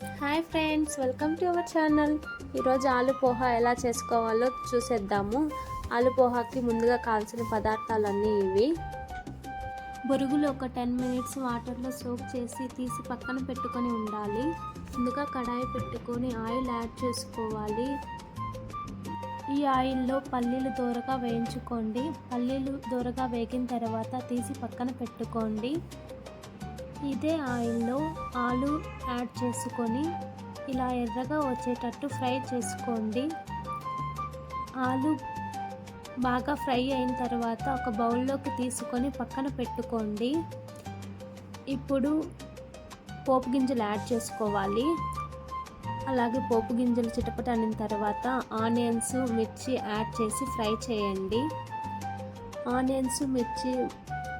Hi friends welcome to our channel. ఈరోజు ఆలు పోహా ఎలా చేసుకోవాలో చూసేద్దాము. ఆలు పోహాకి ముందుగా కావాల్సిన పదార్థాలన్నీ ఇవి. బొరుగులు ఒక టెన్ మినిట్స్ వాటర్లో సోక్ చేసి తీసి పక్కన పెట్టుకొని ఉండాలి. ముందుగా కడాయి పెట్టుకొని ఆయిల్ యాడ్ చేసుకోవాలి. ఈ ఆయిల్లో పల్లీలు దూరగా వేయించుకోండి. పల్లీలు దూరగా వేగిన తర్వాత తీసి పక్కన పెట్టుకోండి. ఇదే ఆయిల్లో ఆలు యాడ్ చేసుకొని ఇలా ఎర్రగా వచ్చేటట్టు ఫ్రై చేసుకోండి. ఆలు బాగా ఫ్రై అయిన తర్వాత ఒక బౌల్లోకి తీసుకొని పక్కన పెట్టుకోండి. ఇప్పుడు పోపు గింజలు యాడ్ చేసుకోవాలి. అలాగే పోపు గింజలు చిటపటనిన తర్వాత ఆనియన్స్ మిర్చి యాడ్ చేసి ఫ్రై చేయండి. ఆనియన్స్ మిర్చి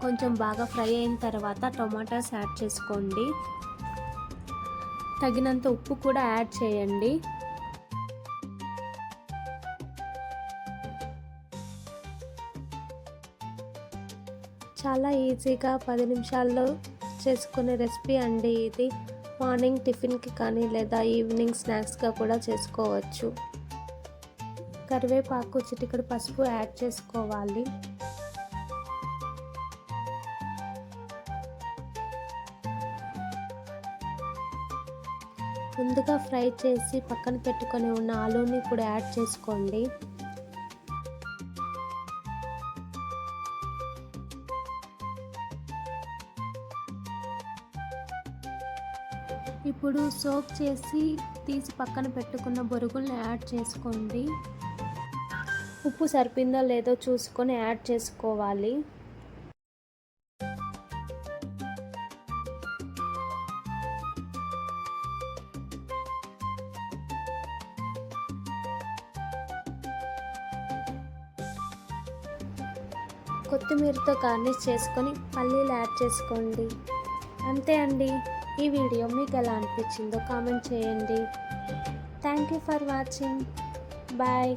కొంచెం బాగా ఫ్రై అయిన తర్వాత టొమాటోస్ యాడ్ చేసుకోండి. తగినంత ఉప్పు కూడా యాడ్ చేయండి. చాలా ఈజీగా పది నిమిషాల్లో చేసుకునే రెసిపీ అండి ఇది. మార్నింగ్ టిఫిన్కి కానీ లేదా ఈవినింగ్ స్నాక్స్గా కూడా చేసుకోవచ్చు. కరివేపాకు చిటికడు పసుపు యాడ్ చేసుకోవాలి. ముందుగా ఫ్రై చేసి పక్కన పెట్టుకొని ఉన్న ఆలూని ఇప్పుడు యాడ్ చేసుకోండి. ఇప్పుడు సోప్ చేసి తీసి పక్కన పెట్టుకున్న బొరుగుల్ని యాడ్ చేసుకోండి. ఉప్పు సరిపోయిందో లేదో చూసుకొని యాడ్ చేసుకోవాలి. కొత్తిమీరతో గార్నిష్ చేసుకొని పల్లీలు యాడ్ చేసుకోండి. అంతే అండి. ఈ వీడియో మీకు ఎలా అనిపించిందో కామెంట్ చేయండి. Thank you for watching. Bye.